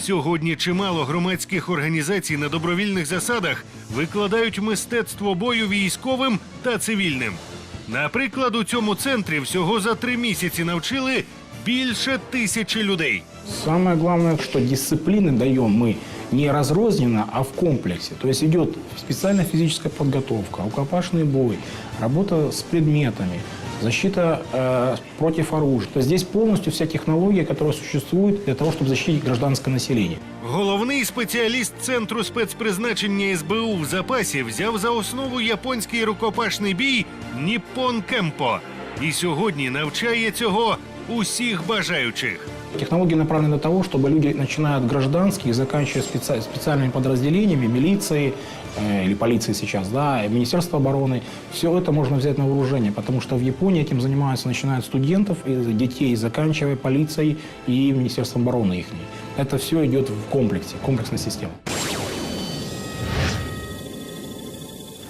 Сьогодні чимало громадських організацій на добровільних засадах викладають мистецтво бою військовим та цивільним. Наприклад, у цьому центрі всього за три місяці навчили більше тисячі людей. Самое главное, что дисциплины даем мы не разрозненно, а в комплексе. То есть идет специальная физическая подготовка, рукопашный бой, работа с предметами, защита э, против оружия. То есть здесь полностью вся технология, которая существует для того, чтобы защитить гражданское население. Головний спеціаліст центру спецпризначення СБУ в запасі взяв за основу японський рукопашний бій Ніппон Кемпо і сьогодні навчає цього усіх бажаючих. Технологии направлены на того, чтобы люди, начиная от гражданских, заканчивая специ- специальными подразделениями, милиции э, или полиции сейчас, да, Министерство обороны, все это можно взять на вооружение, потому что в Японии этим занимаются, начиная от студентов и детей, заканчивая полицией и Министерством обороны их. Это все идет в комплексе, комплексная система.